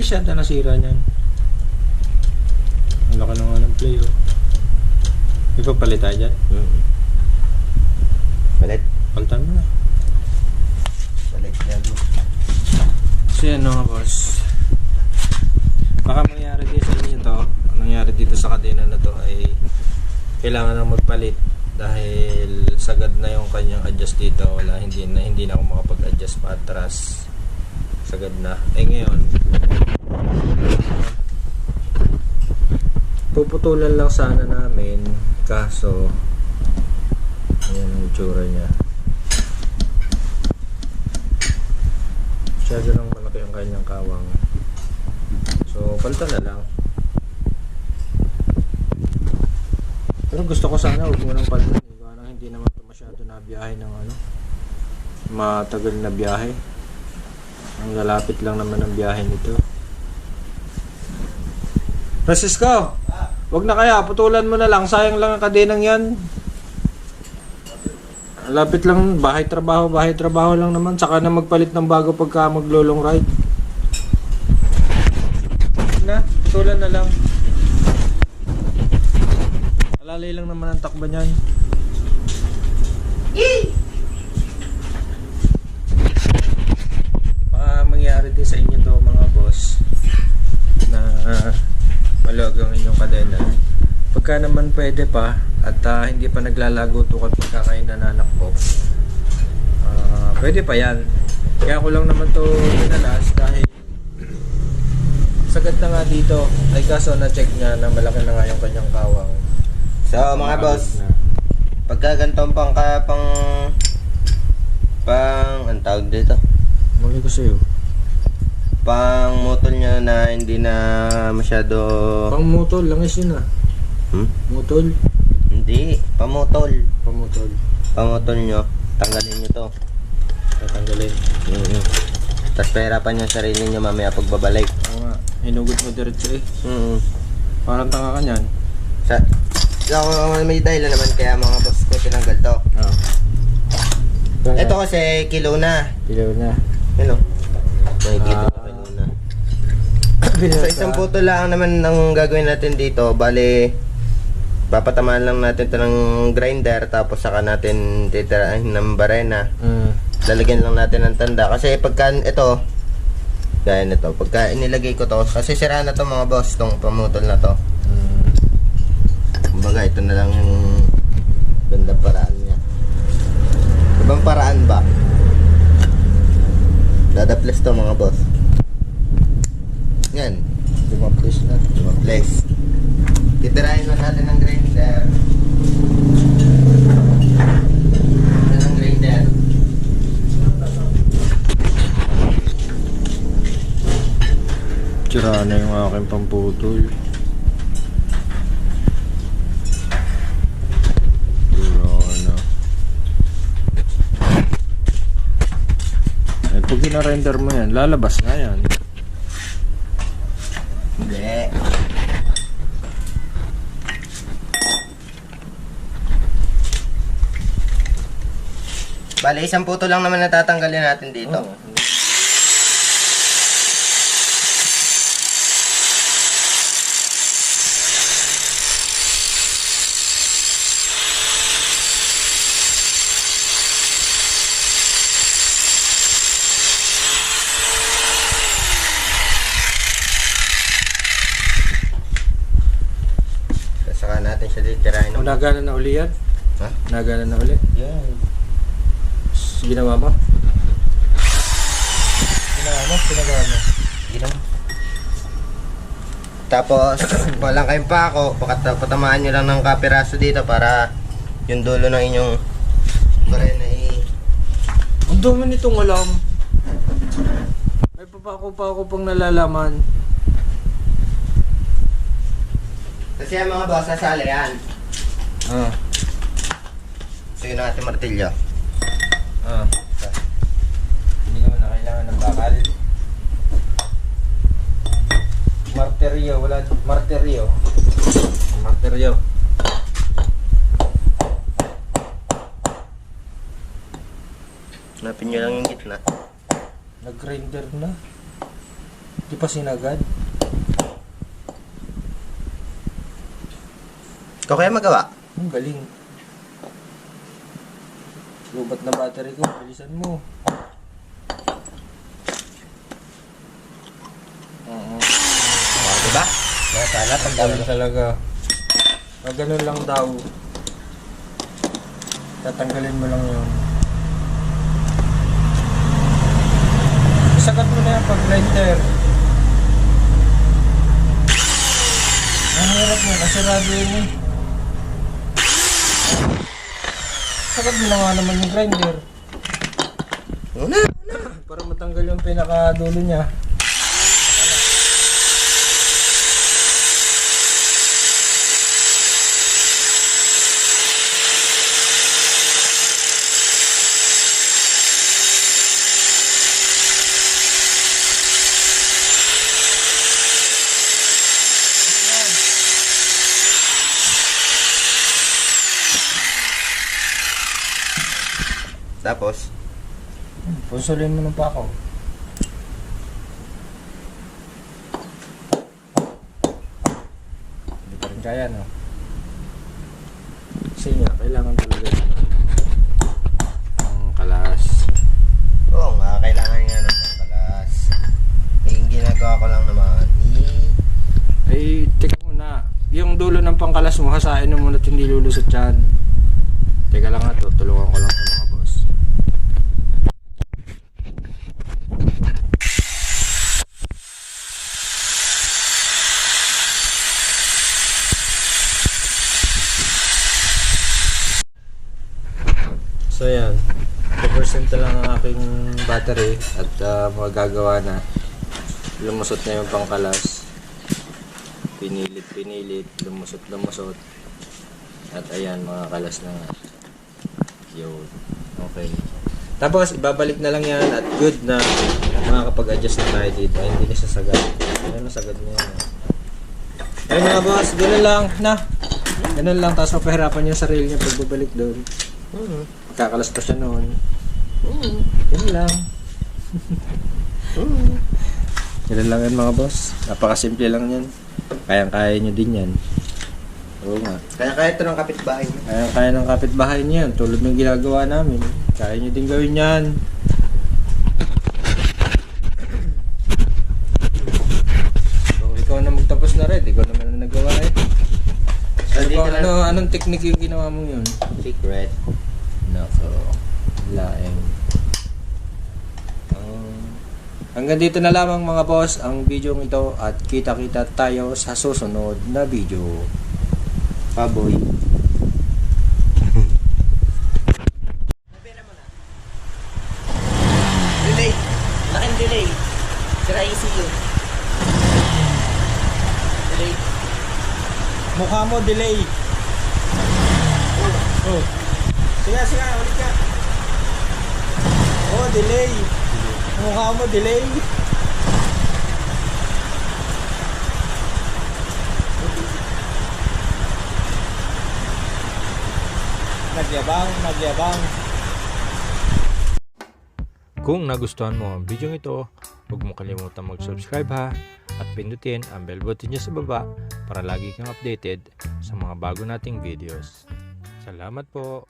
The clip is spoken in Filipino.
mabilis yata nasira niyan. Ang laki na nga ng play, oh. May papalit tayo dyan. Mm. Palit. Palitan mo na. Palit na bro. So yan mga boss. Baka mangyari din sa inyo to. Ang nangyari dito sa kadena na to ay kailangan na magpalit dahil sagad na yung kanyang adjust dito. Wala, hindi na, hindi na ako makapag-adjust pa atras. Sagad na. Eh ngayon, puputulan lang sana namin kaso ayan ang itsura niya. Masyado lang malaki ang kanyang kawang. So palitan na lang. Pero gusto ko sana huwag mo nang palitan hindi naman ito masyado na biyahe ng ano matagal na biyahe ang lalapit lang naman ang biyahe nito Francisco wag na kaya putulan mo na lang sayang lang ang kadenang yan Lapit lang, bahay trabaho, bahay trabaho lang naman. Saka na magpalit ng bago pagka maglolong ride. Na, tulan na lang. Alalay lang naman ang takba niyan. Baka mangyari din sa inyo to mga boss na uh, maluwag ang inyong kadena. Pagka naman pwede pa at ah, hindi pa naglalago tukad pagkakain ng anak ko, ah, pwede pa yan. Kaya ko lang naman to pinalas dahil sagad na nga dito. Ay kaso na-check niya na malaki na nga yung kanyang kawang. So mga boss, Na. pagka ganitong pang kaya pang pang ang tawag dito Muli ko sa'yo. pang motor niya na hindi na masyado Pang mutol, langis yun ah. Hmm? Mutol. hindi pamotol Pang mutol. pamotol nyo tanggalin nyo to Tatanggalin. mm tapos pahirapan nyo ang sarili nyo mamaya pagbabalik Oo nga. Hinugot mo diretso eh. mm Parang tanga ka niyan. sa so, may dahilan naman kaya mga boss ko tinanggal to Oo. ito kasi kilo na Pilaw na. hello nakikita Ah. ko kilo na Sa isang puto lang naman ang gagawin natin dito, bale papatamaan lang natin ito ng grinder tapos saka natin titirahin ng barena. Mm. Lalagyan lang natin ng tanda kasi pagka ito gaya nito, pagka inilagay ko to kasi sira na to mga boss tong pamutol na to. Mm. Kumbaga ito na lang yung ganda paraan niya. Ibang paraan ba? Dadaples to mga boss. Yan. Lumapis na. Place. Titirahin lang natin ng grinder. Yan ang grinder. Tira na yung aking pamputol. Na. Eh, pag ina-render mo yan, lalabas na yan. Hindi. Bale, isang puto lang naman natatanggalin natin dito. Oo. Saka natin siya titirahin. O, nagana na uli yan? Ha? Nagana na uli? Yan. Ginawa mo? Ginawa mo? Pinagawa mo? Ginawa. Tapos, walang kayong pako, pakat- patamaan nyo lang ng kapiraso dito para yung dulo ng inyong barena i... Ang dumi nitong alam. Ay, pa ako pa ako pang nalalaman. Kasi ang mga boss, sasali yan. Ah. Sige na natin martilyo. Ah. Hindi naman na kailangan ng bakal. Marteryo, wala marteryo. Marteryo. Hanapin nyo lang yung gitna. Nag-grinder na. Di pa sinagad. Ikaw kaya magawa? Ang galing. Lubat na battery ko. Bilisan mo. Oo. Oh, diba? Masala, Ang galing talaga. Pag ganun lang daw. Tatanggalin mo lang yun. Isagat mo na yan pag grinder. Ang hirap mo, nasirado yun eh. Sagat mo na nga naman yung grinder. Una. Para matanggal yung pinakadulo niya. Tapos, Punsulin mo ng pako. Hindi pa rin kaya, no? Kasi nga, kailangan talaga. Ang kalas. oo nga, kailangan nga ng pangkalas. Eh, yung ginagawa ko lang naman, eh, Ay, teka muna. Yung dulo ng pangkalas mo, hasain mo muna at hindi lulusot yan. Teka lang nga to, tulungan ko lang sa mga boss. So yan, 2% na lang ang aking battery at uh, magagawa na. Lumusot na yung pangkalas. Pinilit, pinilit, lumusot, lumusot. At ayan, mga kalas na nga. Yun. Okay. Tapos, ibabalik na lang yan at good na makakapag-adjust na tayo dito. Ay, hindi na siya sagad. Ayun, nasagad na yan. Ayun mga boss, ganun lang. Na. Ganun lang. Tapos mapahirapan yung sarili niya pagbabalik doon. hmm, Kakalas pa siya noon. hmm, Ganun lang. hmm. Ganun lang yan mga boss. Napakasimple lang yan. Kayang-kaya nyo din yan. Oo nga. Kaya kaya ito ng kapitbahay niyo. Kaya-kaya ng kapitbahay niyo yan. Tulad ng ginagawa namin. Kaya nyo din gawin yan. Kung ikaw na magtapos na rin, ikaw naman na nagawa eh. So, Ano, lang, ano, anong technique yung ginawa mong yun? secret. Nako, laeng. Hanggang dito na lamang mga boss ang video ito at kita-kita tayo sa susunod na video. Paboy. Delay. Laking delay. Sira ECU. Delay. Mukha mo delay. Oh. Sige, sige, ulit ka. Oh, delay. Mukha mo delay. Nagyabang, nagyabang. Kung nagustuhan mo ang video ito, huwag mo kalimutan mag-subscribe ha at pindutin ang bell button niya sa baba para lagi kang updated sa mga bago nating videos. Salamat po!